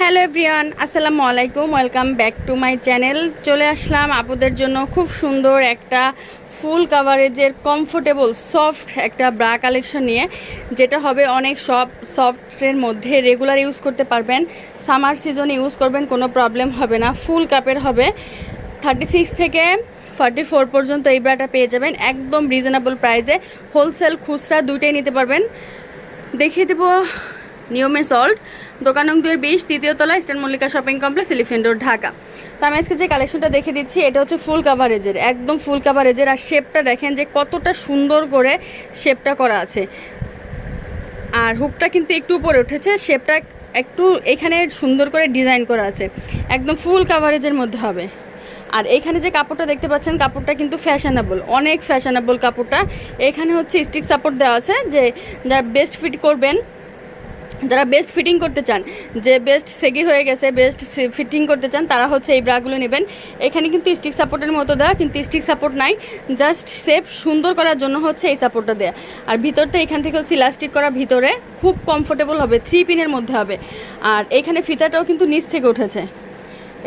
Hello everyone আসসালামু আলাইকুম welcome back to my channel চলে আসলাম আপুদের জন্য খুব সুন্দর একটা ফুল কাভারেজের কমফোর্টেবল সফট একটা ব্রা কালেকশন নিয়ে, যেটা হবে অনেক সব সফটের মধ্যে রেগুলার ইউজ করতে পারবেন। সামার সিজনে ইউজ করবেন, কোনো প্রবলেম হবে না। ফুল কাপের হবে। থার্টি সিক্স থেকে ফর্টি ফোর পর্যন্ত এই ব্রাটা পেয়ে যাবেন। একদম রিজনেবল প্রাইসে হোলসেল খুচরা দুইটাই নিতে পারবেন। দেখিয়ে দেবো নিয়মে সল্ট। দোকান নং দুয়ের বিশ তৃতীয় তলা, Eastern Mallika Shopping Complex, Elephant Road, Dhaka. তো আমি আজকে যে কালেকশনটা দেখে দিচ্ছি, এটা হচ্ছে ফুল কাভারেজের, একদম ফুল কাভারেজের। আর শেপটা দেখেন যে কতটা সুন্দর করে শেপটা করা আছে। আর হুকটা কিন্তু একটু উপরে উঠেছে, শেপটা একটু এখানে সুন্দর করে ডিজাইন করা আছে। একদম ফুল কাভারেজের মধ্যে হবে। আর এখানে যে কাপড়টা দেখতে পাচ্ছেন, কাপড়টা কিন্তু ফ্যাশনেবল, অনেক ফ্যাশনেবল কাপড়টা। এখানে হচ্ছে স্টিক সাপোর্ট দেওয়া আছে, যে যারা বেস্ট ফিট করবেন যারা বেস্ট ফিটিং করতে চান, যে বেস্ট সেগি হয়ে গেছে বেস্ট ফিটিং করতে চান, তারা হচ্ছে এই ব্রাগুলো নেবেন। এখানে কিন্তু স্টিক সাপোর্টের মতো দেওয়া কিন্তু স্টিক সাপোর্ট নাই। জাস্ট সেফ সুন্দর করার জন্য হচ্ছে এই সাপোর্টটা দেয়া। আর ভিতরটা এখান থেকে হচ্ছে ইলাস্টিক করা ভিতরে, খুব কমফোর্টেবল হবে থ্রি পিনের মধ্যে হবে। আর এখানে ফিতাটাও কিন্তু নিচ থেকে উঠেছে।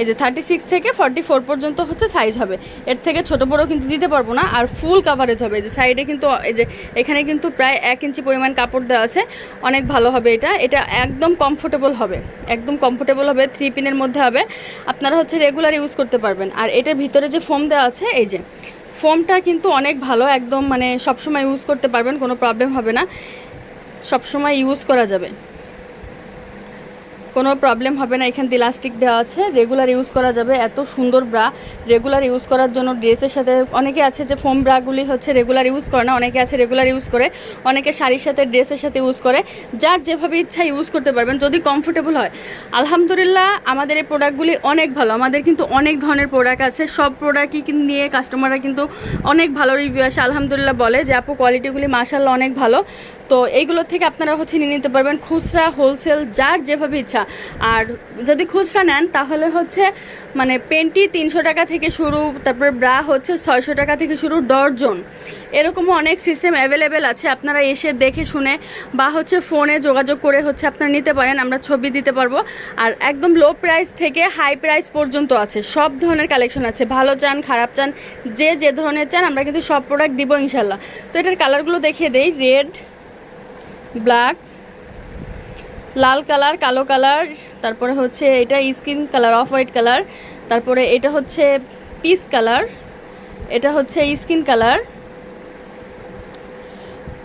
এই যে থার্টি সিক্স থেকে ফর্টি ফোর পর্যন্ত হচ্ছে সাইজ হবে। এর থেকে ছোট বড় কিন্তু দিতে পারব না, আর ফুল কাভারেজ হবে। এই যে সাইডে কিন্তু, এই যে এখানে কিন্তু প্রায় এক ইঞ্চি পরিমাণ কাপড় দেওয়া আছে। অনেক ভালো হবে এটা। এটা একদম কমফোর্টেবল হবে। একদম কমফোর্টেবল হবে থ্রি পিনের মধ্যে হবে। আপনারা হচ্ছে রেগুলার ইউজ করতে পারবেন। আর এটার ভিতরে যে ফোম দেওয়া আছে, এই যে ফোমটা কিন্তু অনেক ভালো। একদম মানে সবসময় ইউজ করতে পারবেন, কোনো প্রবলেম হবে না। সবসময় ইউজ করা যাবে। কোনো প্রবলেম হবে না। এখানে ইলাস্টিক দেওয়া আছে। রেগুলার ইউজ করা যাবে। এত সুন্দর ব্রা রেগুলার ইউজ করার জন্য ড্রেসের সাথে অনেকে আছে যে ফোম ব্রাগুলি হচ্ছে রেগুলার ইউজ করে না, অনেকে আছে রেগুলার ইউজ করে, অনেকে শাড়ির সাথে ড্রেসের সাথে ইউজ করে। যার যেভাবে ইচ্ছা ইউজ করতে পারবেন। যদি কমফোর্টেবল হয়। আলহামদুলিল্লাহ, আমাদের এই প্রোডাক্টগুলি অনেক ভালো। আমাদের কিন্তু অনেক ধরনের প্রোডাক্ট আছে। সব প্রোডাক্টই নিয়ে কাস্টমাররা কিন্তু অনেক ভালো রিভিউ আসে। আলহামদুলিল্লাহ বলে যে, আপু কোয়ালিটিগুলি মাসাল্লাহ অনেক ভালো। তো এইগুলোর থেকে আপনারা হচ্ছে নিয়ে নিতে পারবেন খুচরা হোলসেল যার যেভাবে ইচ্ছা। আর যদি খুচরা নেন, তাহলে হচ্ছে মানে পেন্টি তিনশো টাকা থেকে শুরু, তারপরে ব্রা হচ্ছে ছয়শো টাকা থেকে শুরু, ডর্জন। এরকমও অনেক সিস্টেম অ্যাভেলেবেল আছে, আপনারা এসে দেখে শুনে বা হচ্ছে ফোনে যোগাযোগ করে হচ্ছে আপনারা নিতে পারেন, আমরা ছবি দিতে পারব। আর একদম লো প্রাইস থেকে হাই প্রাইস পর্যন্ত আছে, সব ধরনের কালেকশন আছে। ভালো চান, খারাপ চান, যে যে ধরনের চান, আমরা কিন্তু সব প্রোডাক্ট দিব ইনশাল্লাহ তো এটার কালারগুলো দেখিয়ে দেই রেড ব্ল্যাক, লাল কালার, কালো কালার, তারপরে হচ্ছে এটা skin colour, off white colour, তারপরে এটা হচ্ছে পিস কালার, এটা হচ্ছে স্কিন কালার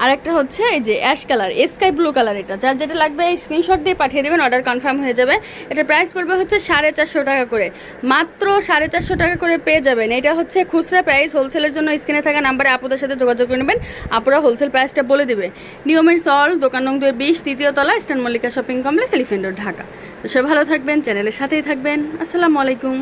আরেকটা হচ্ছে এই যে ash colour sky blue colour এটা। যার যেটা লাগবে এই স্ক্রিনশট দিয়ে পাঠিয়ে দেবেন অর্ডার কনফার্ম হয়ে যাবে। এটা প্রাইস পড়বে হচ্ছে সাড়ে চারশো টাকা করে। মাত্র সাড়ে চারশো টাকা করে পেয়ে যাবেন। এটা হচ্ছে খুচরা প্রাইস হোলসেলের জন্য স্ক্রিনে থাকা নাম্বারে আপুদের সাথে যোগাযোগ করে নেবেন। আপুরা হোলসেল প্রাইসটা বলে দেবে। নিয়মের সল দোকান নং দুই বিশ, তৃতীয় তলা, Eastern Mallika Shopping Complex Elephant Dhaka. তো সব ভালো থাকবেন চ্যানেলের সাথেই থাকবেন। আসসালামু আলাইকুম।